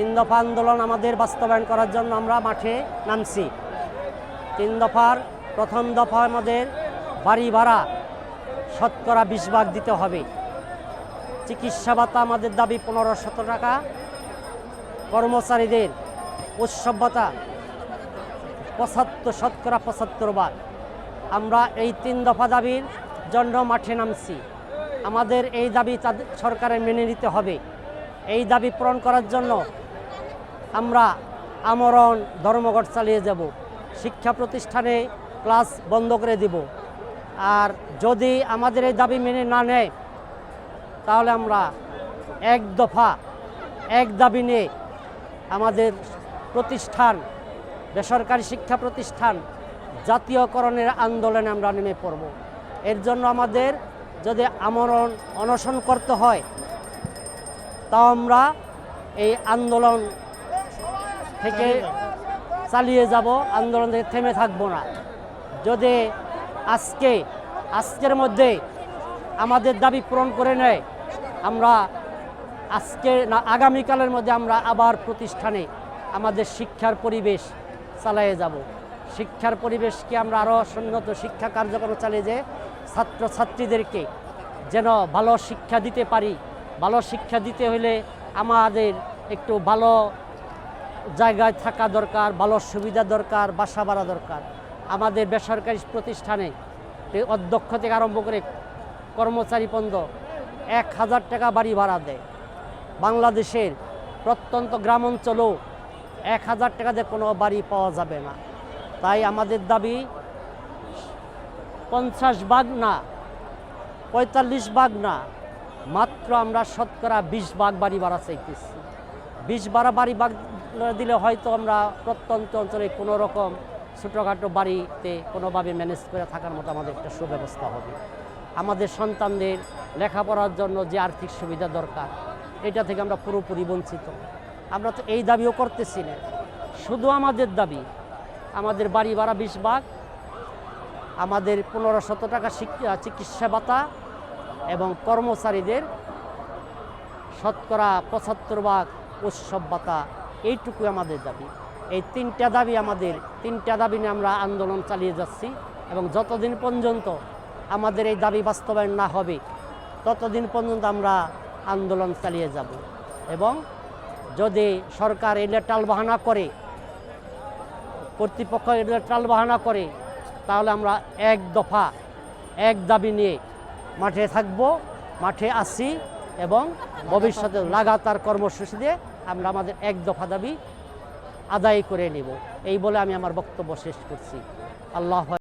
তিন দফা আন্দোলন আমাদের বাস্তবায়ন করার জন্য আমরা মাঠে নামছি। তিন দফার প্রথম দফা আমাদের বাড়ি ভাড়া শতকরা বিশ ভাগ দিতে হবে। চিকিৎসা ভাতা আমাদের দাবি পনেরো শত টাকা। কর্মচারীদের উৎসব ভাতা পঁচাত্তর, শতকরা পঁচাত্তর বার আমরা এই তিন দফা দাবির জন্য মাঠে নামছি। আমাদের এই দাবি তাদের সরকারের মেনে নিতে হবে। এই দাবি পূরণ করার জন্য আমরা আমরণ ধর্মঘট চালিয়ে যাব। শিক্ষা প্রতিষ্ঠানে ক্লাস বন্ধ করে দিব। আর যদি আমাদের এই দাবি মেনে না নেয়, তাহলে আমরা এক দফা, এক দাবি নিয়ে আমাদের প্রতিষ্ঠান, বেসরকারি শিক্ষা প্রতিষ্ঠান জাতীয়করণের আন্দোলনে আমরা নেমে পড়ব। এর জন্য আমাদের যদি আমরণ অনশন করতে হয়, তাও আমরা এই আন্দোলন থেকে চালিয়ে যাব, আন্দোলন থেকে থেমে থাকব না। যদি আজকে, আজকের মধ্যে আমাদের দাবি পূরণ করে নেয়, আমরা আজকে না, আগামীকালের মধ্যে আমরা আবার প্রতিষ্ঠানে আমাদের শিক্ষার পরিবেশ চালিয়ে যাব। শিক্ষার পরিবেশকে আমরা আরও উন্নত শিক্ষা কার্যক্রম চালিয়ে যে ছাত্রছাত্রীদেরকে যেন ভালো শিক্ষা দিতে পারি, ভালো শিক্ষা দিতে হলে আমাদের একটু ভালো জায়গায় থাকা দরকার ভালো সুবিধা দরকার, বাসা বাড়া দরকার। আমাদের বেসরকারি প্রতিষ্ঠানে অধ্যক্ষ থেকে আরম্ভ করে কর্মচারী পর্যন্ত এক হাজার টাকা বাড়ি ভাড়া দেয়। বাংলাদেশের প্রত্যন্ত গ্রাম অঞ্চলেও এক হাজার টাকাতে কোনো বাড়ি পাওয়া যাবে না। তাই আমাদের দাবি, পঞ্চাশ ভাগ না, পঁয়তাল্লিশ ভাগ না, মাত্র আমরা শতকরা বিশ ভাগ বাড়ি ভাড়া চাইতেছি। বিশ বাড়া বাড়ি ভাগ দিলে হয়তো আমরা প্রত্যন্ত অঞ্চলে কোনো রকম ছোটোখাটো বাড়িতে কোনোভাবে ম্যানেজ করে থাকার মতো আমাদের একটা সুব্যবস্থা হবে। আমাদের সন্তানদের লেখাপড়ার জন্য যে আর্থিক সুবিধা দরকার, এটা থেকে আমরা পুরোপুরি বঞ্চিত। আমরা তো এই দাবিও করতেছি না। শুধু আমাদের দাবি, আমাদের বাড়ি ভাড়া বিশ ভাগ, আমাদের পনেরো শত টাকা চিকিৎসা ভাতা এবং কর্মচারীদের শতকরা পঁচাত্তর ভাগ উৎসব ভাতা এইটুকু আমাদের দাবি। এই তিনটা দাবি আমাদের, তিনটা দাবি নিয়ে আমরা আন্দোলন চালিয়ে যাচ্ছি এবং যতদিন পর্যন্ত আমাদের এই দাবি বাস্তবায়ন না হবে, ততদিন পর্যন্ত আমরা আন্দোলন চালিয়ে যাব। এবং যদি সরকার এলে টালবাহানা করে, কর্তৃপক্ষ এলে টালবাহানা করে, তাহলে আমরা এক দফা এক দাবি নিয়ে মাঠে থাকব, মাঠে আসি এবং ভবিষ্যতে লাগাতার কর্মসূচি দিয়ে আমরা আমাদের এক দফা দাবি আদায় করে নেব। এই বলে আমি আমার বক্তব্য শেষ করছি। আল্লাহ